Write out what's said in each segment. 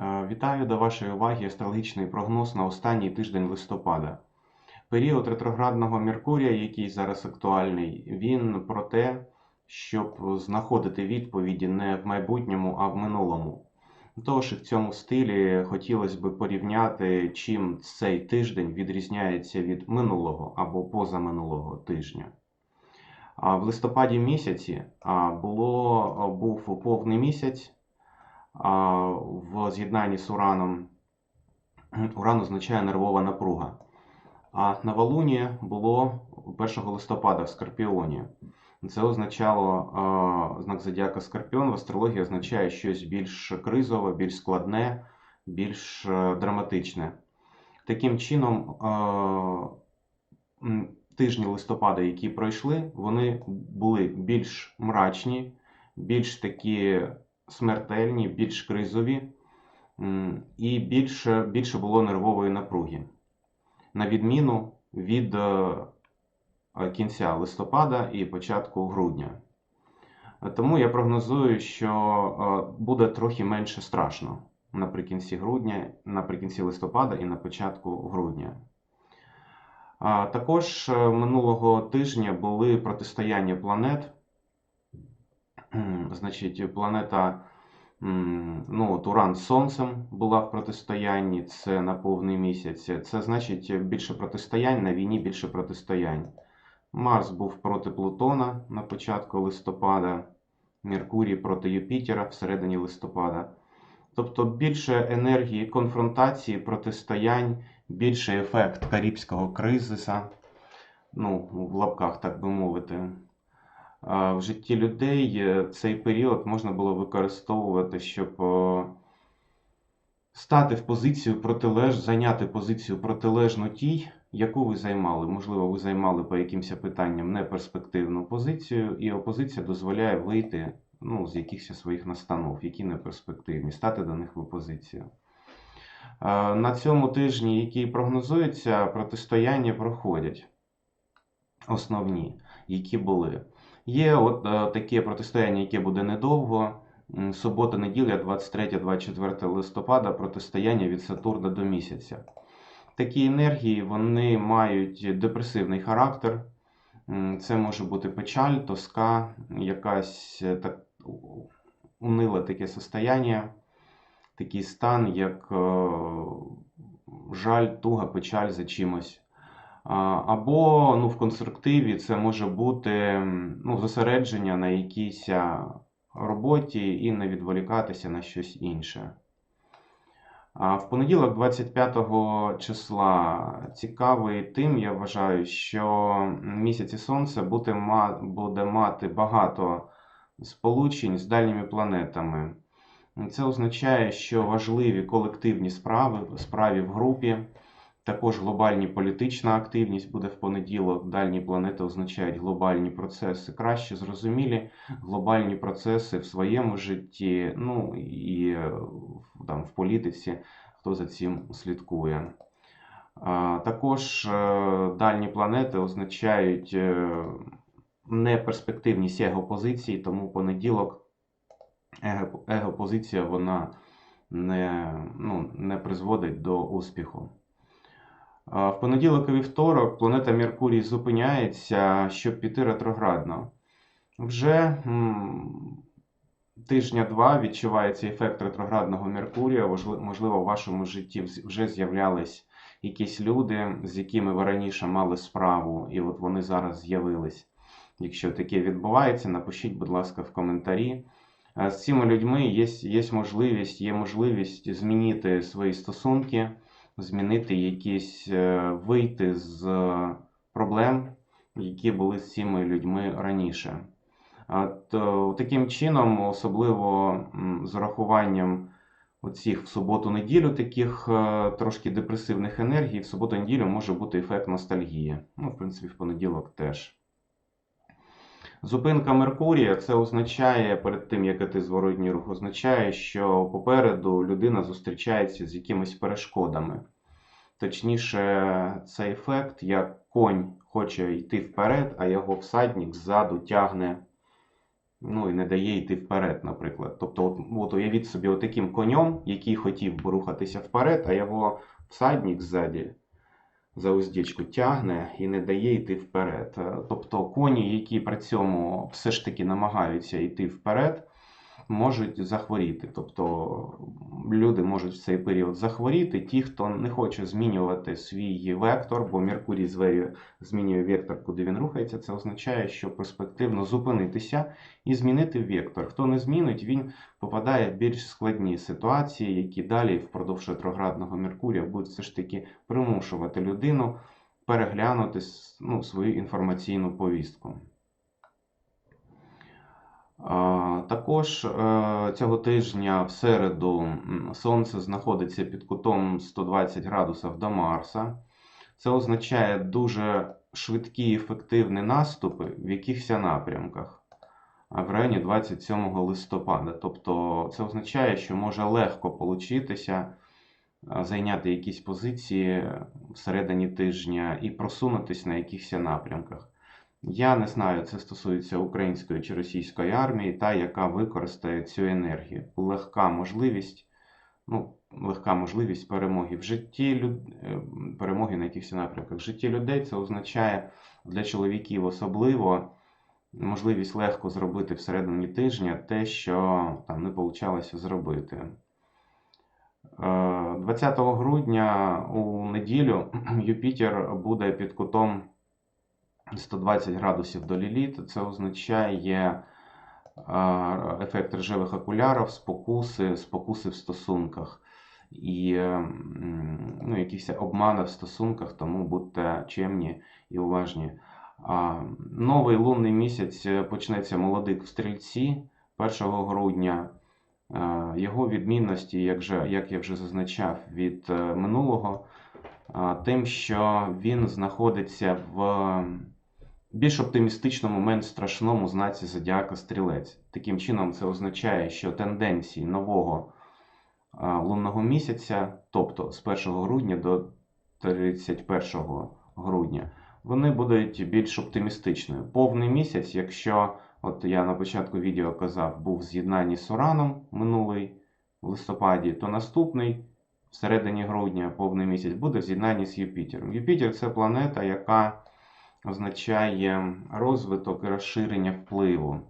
Е, Вітаю до вашої уваги астрологічний прогноз на останній тиждень листопада. Період ретроградного Меркурія, який зараз актуальний, він про те, щоб знаходити відповіді не в майбутньому, а в минулому. Тож в цьому стилі хотілося б порівняти, чим цей тиждень відрізняється від минулого або позаминулого тижня. В листопаді місяці було, був повний місяць в з'єднанні з Ураном. Уран означає нервова напруга. А новолуння було 1 листопада в Скорпіоні. Це означало знак зодіака Скорпіон в астрології означає щось більш кризове, більш складне, більш е, драматичне. Таким чином, тижні листопада, які пройшли, вони були більш мрачні, більш такі смертельні, більш кризові, і більше, більше було нервової напруги. На відміну від е, кінця листопада і початку грудня. Тому я прогнозую, що е, буде трохи менше страшно наприкінці грудня, наприкінці листопада і на початку грудня. Також е, минулого тижня були протистояння планет. Значить, планета ну, Уран з Сонцем була в протистоянні, це на повний місяць. Це значить більше протистоянь, на війні більше протистоянь. Марс був проти Плутона на початку листопада, Меркурій проти Юпітера всередині листопада. Тобто більше енергії конфронтації, протистоянь, більше ефект Карибського кризиса, ну, в лапках, так би мовити. В житті людей е, цей період можна було використовувати, щоб стати в позицію протилеж, зайняти позицію протилежну тій, яку ви займали. Можливо, ви займали по якимось питанням неперспективну позицію, і опозиція дозволяє вийти ну, з якихось своїх настанов, які неперспективні, стати до них в опозицію. На цьому тижні, який прогнозується, протистояння проходять основні, які були. Є от е, таке протистояння, яке буде недовго. М, Субота-неділя, 23-24 листопада, протистояння від Сатурна до місяця. Такі енергії вони мають депресивний характер. Це може бути печаль, тоска, якась е, так у- униле таке состояння, такий стан, як е, жаль, туга, печаль за чимось. Або ну, в конструктиві це може бути ну, зосередження на якійсь роботі і не відволікатися на щось інше. В понеділок, 25 числа, цікавий тим, я вважаю, що місяць і сонце буде, мати багато сполучень з дальніми планетами. Це означає, що важливі колективні справи, справи в групі, також глобальні політична активність буде в понеділок. Дальні планети означають глобальні процеси. Краще зрозумілі глобальні процеси в своєму житті, ну і е, там, в політиці, хто за цим слідкує. Також е, дальні планети означають е, неперспективність егопозиції, тому понеділок его- егопозиція вона не, ну, не призводить до успіху. В понеділок і вівторок планета Меркурій зупиняється, щоб піти ретроградно. Вже тижня-два відчувається ефект ретроградного Меркурія. Можливо, в вашому житті вже з'являлись якісь люди, з якими ви раніше мали справу, і от вони зараз з'явились. Якщо таке відбувається, напишіть, будь ласка, в коментарі. Е, З цими людьми є, є можливість, є можливість змінити свої стосунки, змінити якісь, е, вийти з е, проблем, які були з цими людьми раніше. То, таким чином, особливо з урахуванням оцих в суботу-неділю таких е, трошки депресивних енергій, в суботу-неділю може бути ефект ностальгії. Ну, в принципі, в понеділок теж. Зупинка Меркурія це означає, перед тим як іти зворотній рух, означає, що попереду людина зустрічається з якимись перешкодами. Точніше, це ефект, як конь хоче йти вперед, а його всадник ззаду тягне ну і не дає йти вперед, наприклад. Тобто, от, от уявіть собі отаким конем, який хотів рухатися вперед, а його всадник ззаді за уздечку тягне і не дає йти вперед. Тобто коні, які при цьому все ж таки намагаються йти вперед, можуть захворіти. Тобто люди можуть в цей період захворіти. Ті, хто не хоче змінювати свій вектор, бо Меркурій змінює вектор, куди він рухається, це означає, що перспективно зупинитися і змінити вектор. Хто не змінить, він попадає в більш складні ситуації, які далі впродовж ретроградного Меркурія будуть все ж таки примушувати людину переглянути ну, свою інформаційну повістку. Також е, цього тижня в середу Сонце знаходиться під кутом 120 градусів до Марса. Це означає дуже швидкі і ефективні наступи в якихось напрямках в районі 27 листопада. Тобто це означає, що може легко получитися зайняти якісь позиції всередині тижня і просунутися на якихось напрямках. Я не знаю, це стосується української чи російської армії, та яка використає цю енергію. Легка можливість, ну, легка можливість перемоги в житті люд... е, перемоги на якихось напрямках. В житті людей це означає для чоловіків особливо можливість легко зробити всередині тижня те, що там не вийшло зробити. Е, 20 грудня у неділю Юпітер буде під кутом 120 градусів до Ліліт. Це означає ефект рожевих окулярів, спокуси, спокуси в стосунках і е, ну, якісь обмани в стосунках, тому будьте чемні і уважні. Новий лунний місяць е, почнеться молодик в стрільці 1 грудня. Його відмінності, як, же, як я вже зазначав, від е, минулого, тим, що він знаходиться в більш оптимістичному, менш страшному знаці зодіака стрілець. Таким чином, це означає, що тенденції нового лунного місяця, тобто з 1 грудня до 31 грудня, вони будуть більш оптимістичною. Повний місяць, якщо, от я на початку відео казав, був в з'єднанні з Ураном минулий в листопаді, то наступний в середині грудня повний місяць буде в з Юпітером. Юпітер це планета, яка означає розвиток і розширення впливу,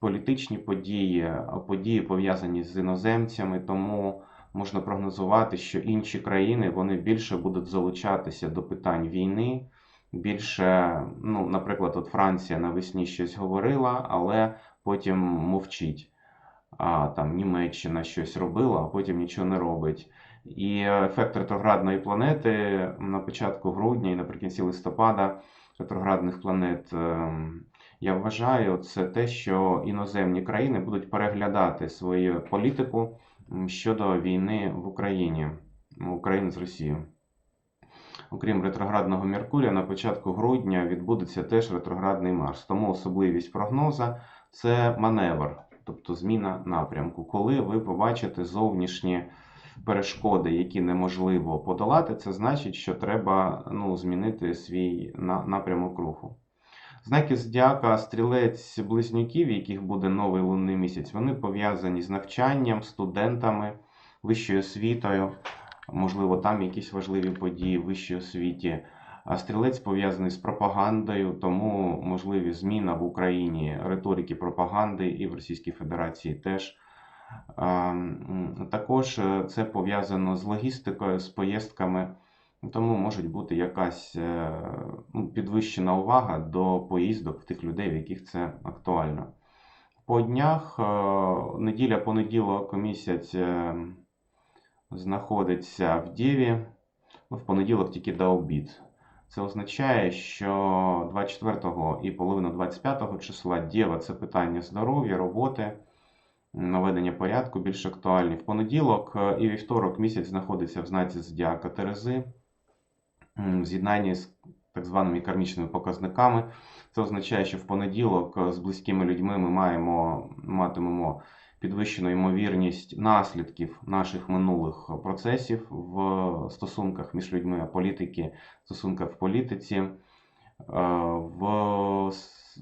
політичні події, події пов'язані з іноземцями, тому можна прогнозувати, що інші країни вони більше будуть залучатися до питань війни. Більше, ну, наприклад, от Франція навесні щось говорила, але потім мовчить. А там Німеччина щось робила, а потім нічого не робить. І ефект ретроградної планети на початку грудня і наприкінці листопада ретроградних планет, ем, я вважаю, це те, що іноземні країни будуть переглядати свою політику щодо війни в Україні, України з Росією. Окрім ретроградного Меркурія, на початку грудня відбудеться теж ретроградний Марс. Тому особливість прогноза це маневр, тобто зміна напрямку. Коли ви побачите зовнішні перешкоди, які неможливо подолати, це значить, що треба ну, змінити свій на- напрямок руху. Знаки зодіака стрілець близнюків, яких буде новий лунний місяць, вони пов'язані з навчанням, студентами, вищою освітою. Можливо, там якісь важливі події в вищій освіті. А стрілець пов'язаний з пропагандою, тому можливі зміна в Україні риторики пропаганди і в Російській Федерації теж. Також е, це пов'язано з логістикою, з поїздками, тому може бути якась е, ну, підвищена увага до поїздок тих людей, в яких це актуально. По днях, е, неділя, понеділок, місяць знаходиться в Дєві, ну, в понеділок тільки до обід. Це означає, що 24 і половину 25 числа Дєва це питання здоров'я, роботи, наведення порядку більш актуальні. В понеділок е, і вівторок місяць знаходиться в знаці зодіака Терези, в з'єднанні з так званими кармічними показниками. Це означає, що в понеділок е, з близькими людьми ми маємо, матимемо підвищену ймовірність наслідків наших минулих процесів в стосунках між людьми, політики, стосунках в політиці. В,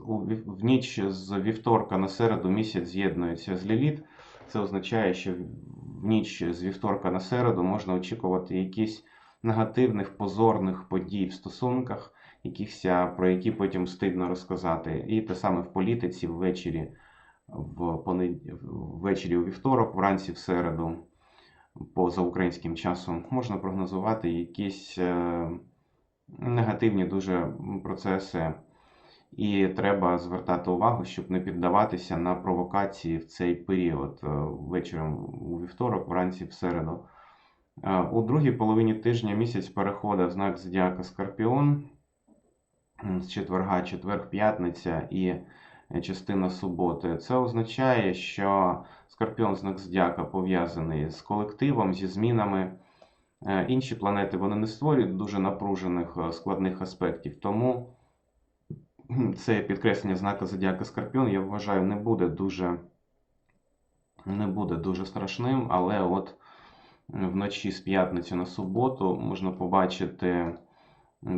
у вів- в ніч з вівторка на середу місяць з'єднується з Ліліт. Це означає, що в ніч з вівторка на середу можна очікувати якісь негативних, позорних подій в стосунках, якихось, про які потім стидно розказати. І те саме в політиці ввечері, в понед... ввечері у вівторок, вранці в середу, поза українським часом, можна прогнозувати якісь е, негативні дуже процеси. І треба звертати увагу, щоб не піддаватися на провокації в цей період е, вечором у вівторок, вранці в середу. Е, У другій половині тижня місяць переходить знак зодіака Скорпіон з четверга, четверг, п'ятниця і е, частина суботи. Це означає, що Скорпіон знак зодіака пов'язаний з колективом, зі змінами. Е, Інші планети вони не створюють дуже напружених е, складних аспектів, тому це підкреслення знака зодіака Скорпіон, я вважаю, не буде дуже, не буде дуже страшним, але от вночі з п'ятниці на суботу можна побачити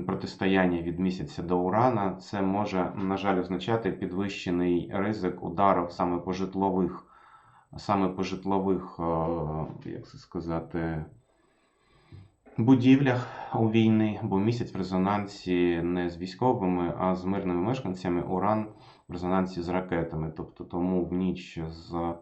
протистояння від місяця до Урана. Це може, на жаль, означати підвищений ризик ударів саме по житлових, саме по житлових, е, як це сказати, будівлях у війни, бо місяць в резонансі не з військовими, а з мирними мешканцями, уран в резонансі з ракетами. Тобто тому в ніч з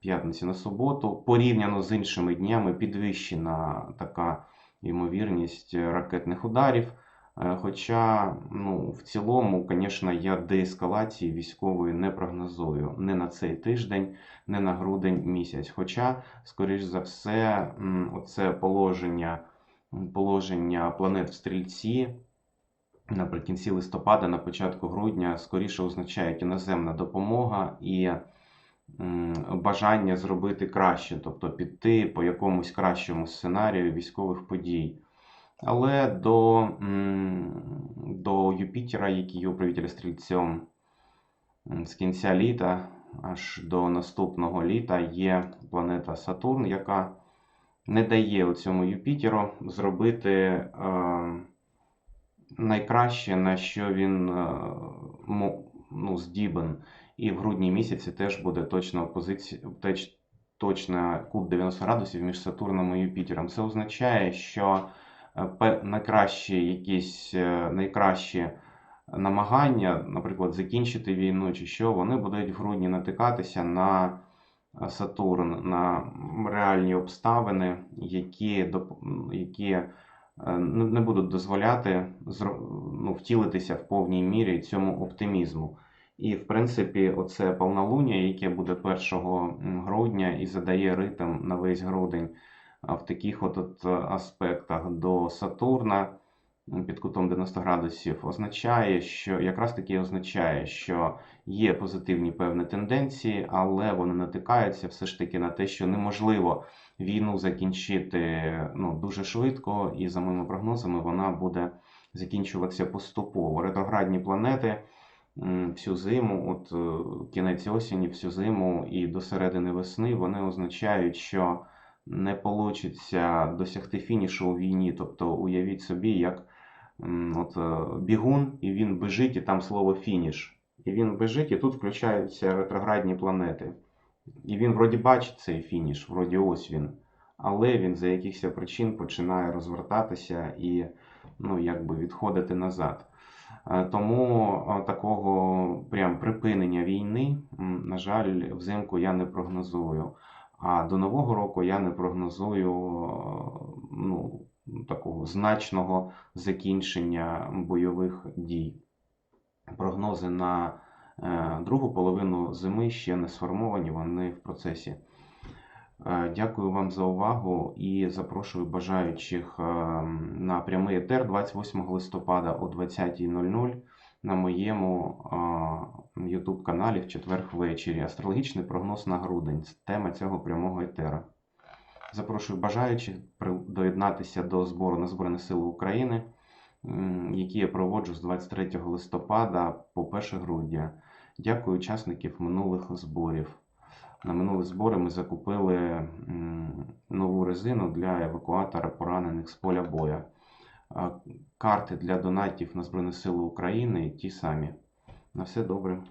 п'ятниці на суботу, порівняно з іншими днями, підвищена така ймовірність ракетних ударів. Е, Хоча, ну, в цілому, звісно, я деескалації військової не прогнозую не на цей тиждень, не на грудень місяць. Хоча, скоріш за все, оце положення, положення планет в стрільці наприкінці листопада, на початку грудня, скоріше означають іноземна допомога і бажання зробити краще, тобто піти по якомусь кращому сценарію військових подій. Але до, до Юпітера, який є управителя стрільцем, з кінця літа аж до наступного літа є планета Сатурн, яка не дає цьому Юпітеру зробити е, найкраще, на що він е, ну, здібен. І в грудні місяці теж буде точна опозиція, теж точна кут 90 градусів між Сатурном і Юпітером. Це означає, що е, найкращі якісь найкращі намагання, наприклад, закінчити війну чи що, вони будуть в грудні натикатися на Сатурн, на реальні обставини, які, які е, не будуть дозволяти ну, втілитися в повній мірі цьому оптимізму. І, в принципі, оце повнолуння, яке буде 1 грудня і задає ритм на весь грудень в таких от, аспектах до Сатурна під кутом 90 градусів, означає, що якраз таки означає, що є позитивні певні тенденції, але вони натикаються все ж таки на те, що неможливо війну закінчити ну, дуже швидко, і за моїми прогнозами вона буде закінчуватися поступово. Ретроградні планети всю зиму, от е, кінець осені, всю зиму і до середини весни, вони означають, що не вийде досягти фінішу у війні. Тобто уявіть собі, як от, е, бігун, і він бежить, і там слово фініш. І він бежить, і тут включаються ретроградні планети. І він вроді бачить цей фініш, вроді ось він. Але він за якихось причин починає розвертатися і ну, якби відходити назад. Е, Тому е, такого прям припинення війни, на жаль, взимку я не прогнозую. А до Нового року я не прогнозую ну, такого значного закінчення бойових дій. Прогнози на е, другу половину зими ще не сформовані, вони в процесі. Е, Дякую вам за увагу і запрошую бажаючих е, на прямий етер 28 листопада о 20.00 на моєму YouTube каналі в четвер ввечері. Астрологічний прогноз на грудень. Тема цього прямого етера. Запрошую бажаючих доєднатися до збору на Збройні Сили України, які я проводжу з 23 листопада по 1 грудня. Дякую учасників минулих зборів. На минулі збори ми закупили нову резину для евакуатора поранених з поля боя. карти для донатів на Збройні Сили України ті самі. На все добре.